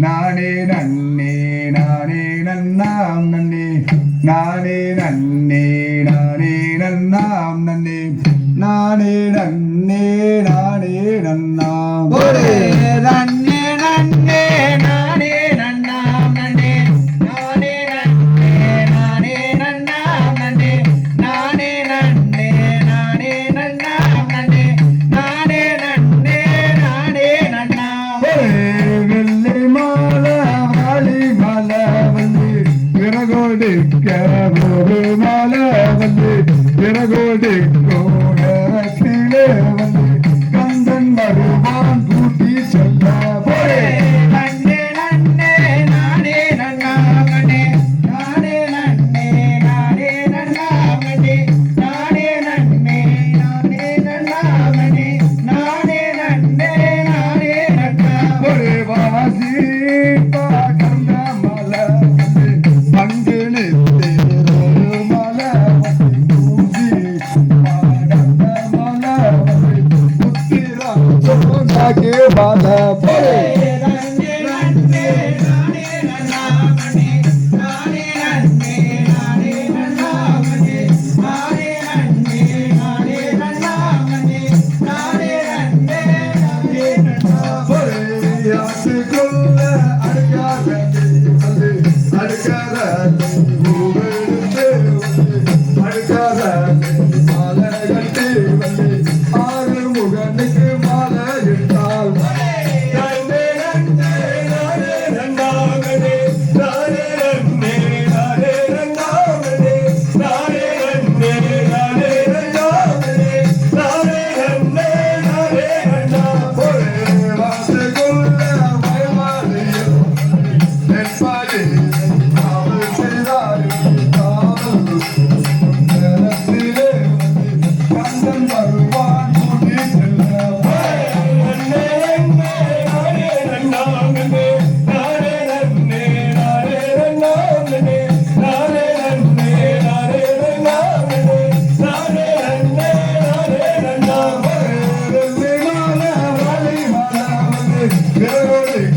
നാണേ നന്നേ നാണേ നന്നാം നന്നേ. നാണേ നന്നേ നാണേ നന്നാം നന്നേ. നാണേ നന്നേ போடு மாலை வந்து திறகோடு నాకు బాధ அடுக்காத Yeah.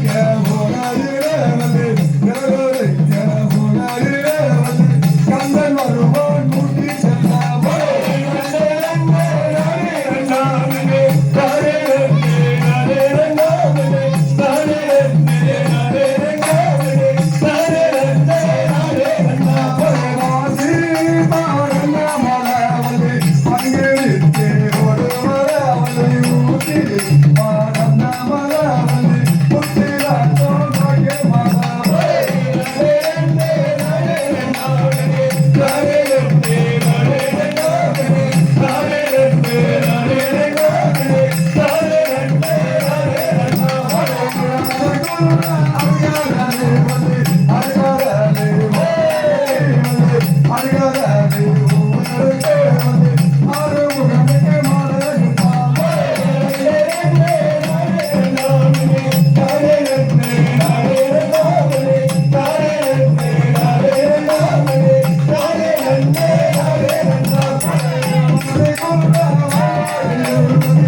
Música